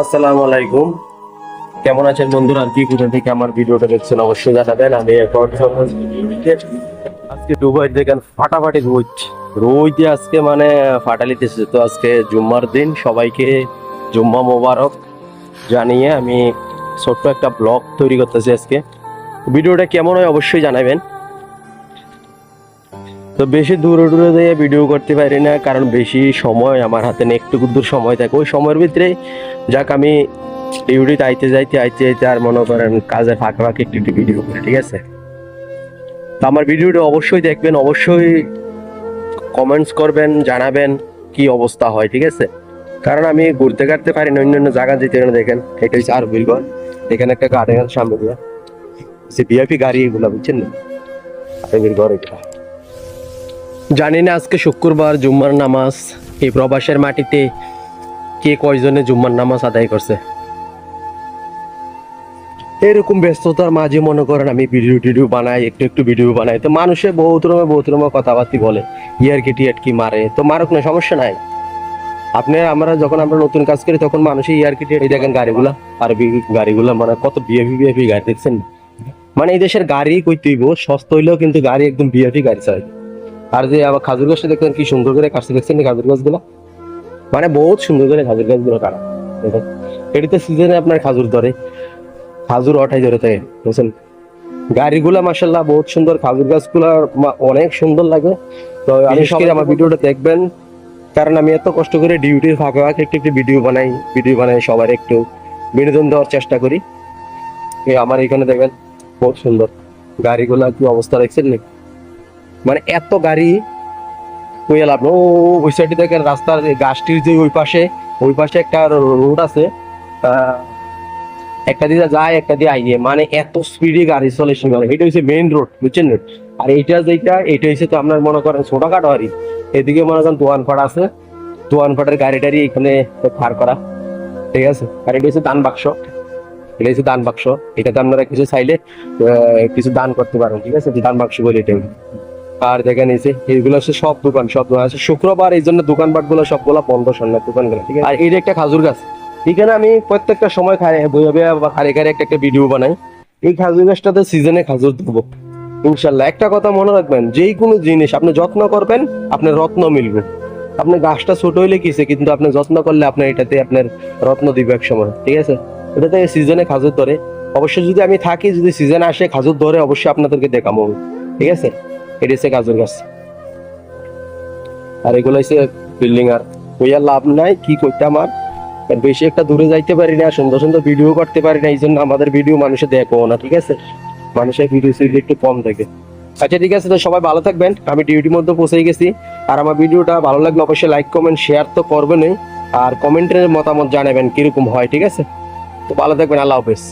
আসসালামু আলাইকুম। কেমন আছেন বন্ধুরা? কি কোথা থেকে আমার ভিডিওটা দেখছেন অবশ্যই জানাবেন। আমি আজকে দুবাই দেখেন ফাটাফাটি রোদ রোদে আজকে মানে ফাটালিতেছে তো আজকে জুম্মার দিন। সবাইকে জুম্মা মোবারক জানিয়ে আমি ছোট্ট একটা ব্লগ তৈরি করতেছি আজকে। ভিডিওটা কেমন হয় অবশ্যই জানাবেন। তো বেশি দূরে দূরে যেয়ে ভিডিও করতে পারি না, কারণ বেশি সময় আমার হাতে নেই, একটু দূর সময় থাকে। ওই সময়ের ভিতরে যাক আমি ডিউটিতে আইতে যাইতে, আইতে আইতে আর মনে করেন কাজের ফাঁকে ফাঁকে একটু একটু ভিডিও করি, ঠিক আছে? তো আমার ভিডিওটা অবশ্যই দেখবেন, অবশ্যই কমেন্টস করবেন, জানাবেন কি অবস্থা হয়, ঠিক আছে? কারণ আমি ঘুরতে কাটতে পারি না অন্যান্য জায়গা যেতে না, দেখেন, এটা হচ্ছে আর বিলগড় এখানে একটা গার্ডেন সামনে দিয়ে। সে ভিআইপি গাড়ি এগুলো, বুঝছেন না? আরবির ঘর এটা। জানি না আজকে শুক্রবার, জুম্মার নামাজ। এই প্রবাসের মাটিতে কে কয়জনে জুম্মার নামাজ আদায় করছে? এরকম ব্যস্ততার মাঝে মনে করেন আমি ভিডিও টিডিও বানাই, একটু একটু ভিডিও বানাই। তো মানুষে বহুত রকমের বহুত রকমের কথাবার্তি বলে। ইয়ারকি টিয়ারকি মারে? তো মারুক না, সমস্যা নাই। আপনি, আমরা যখন আমরা নতুন কাজ করি, তখন মানুষই ইয়ারকি টিয়ারকি দেখেন গাড়িগুলা, আরবি গাড়িগুলা মানে কত বিএপি বিএফি গাড়ি দেখছেন? মানে এই দেশের গাড়ি কই তুইব? সস্তা হইলেও কিন্তু গাড়ি একদম বিএফি গাড়ি চাই। আর যে আবার খাজুর গাছটা দেখতেন কি সুন্দর করে কাটছে দেখছেন খাজুর গাছগুলো? মানে বহুত সুন্দর করে খাজুর গাছগুলো কাটা। দেখেন এটিতে সিজনে আপনার খাজুর ধরে খাজুর অটাই ধরে থাকে বুঝছেন? গাড়িগুলা মাসাল্লাহ বহুত সুন্দর খাজুর গাছগুলা অনেক সুন্দর লাগে। তো আমি সবাই আমার ভিডিওটা দেখবেন কারণ আমি এত কষ্ট করে ডিউটির ফাঁকে ফাঁকে একটু একটু ভিডিও বানাই ভিডিও বানাই সবার একটু বিনোদন দেওয়ার চেষ্টা করি। আমার এখানে দেখবেন বহুত সুন্দর। গাড়িগুলা কি অবস্থা দেখছেন নাকি মানে এত গাড়ি কই লাভ ও ওই সাইডে দেখেন রাস্তার গাছটির যে ওই পাশে ওই পাশে একটা রোড আছে। একটা দিয়ে যায়, একটা দিয়ে আইয়ে। মানে এত স্পিডে গাড়ি চলে সেখানে এটা হচ্ছে মেইন রোড বুঝছেন আর এইটা যেটা এটা হচ্ছে তো আপনার মনে করেন ছোটখাটো আরই এদিকে মনে করেন দোয়ান আছে। দোয়ান ফাটার গাড়ি টাড়ি এখানে ফার করা। ঠিক আছে? আর এটা হচ্ছে দান বাক্স। এটা হচ্ছে দান বাক্স। এটাতে আপনারা কিছু চাইলে কিছু দান করতে পারেন। ঠিক আছে? দান বাক্স বলে এটা আর দেখেন এই যে এইগুলো হচ্ছে সব দোকান সব দোকান। আছে শুক্রবার এই জন্য দোকানপাটগুলো সবগুলো বন্ধ সন্ন্যার দোকানগুলো ঠিক আছে? আর এটা একটা খাজুর গাছ, এখানে আমি প্রত্যেকটা সময় খাই বইয়া বইয়া বা খারে খারে একটা একটা ভিডিও বানাই। এই খাজুর গাছটাতে সিজনে খাজুর দেবো ইনশাল্লাহ। একটা কথা মনে রাখবেন যেই কোনো জিনিস আপনি যত্ন করবেন, আপনার রত্ন মিলবে। আপনার গাছটা ছোট হইলে কিসে কিন্তু আপনি যত্ন করলে আপনার এটাতে আপনার রত্ন দিবে এক সময়, ঠিক আছে? এটাতে সিজনে খাজুর ধরে। অবশ্যই যদি আমি থাকি, যদি সিজন আসে, খাজুর ধরে অবশ্যই আপনাদেরকে দেখাবো, ঠিক আছে? হচ্ছে গাজর গাছ। আর এগুলো হচ্ছে বিল্ডিং আর। লাভ নাই, কি করতে আমার? বেশি একটা দূরে যাইতে পারি না, সুন্দর সুন্দর ভিডিও করতে পারি না এই জন্য আমাদের ভিডিও মানুষে দেখো না, ঠিক আছে? মানুষের ভিডিও সিডিও একটু কম থাকে আচ্ছা ঠিক আছে, তো সবাই ভালো থাকবেন। আমি ডিউটির মধ্যে পৌঁছে গেছি। আর আমার ভিডিওটা ভালো লাগলে অবশ্যই লাইক কমেন্ট শেয়ার তো করবেনই। আর কমেন্টের মতামত জানাবেন কীরকম হয়, ঠিক আছে? তো ভালো থাকবেন, আল্লাহ হাফেজ।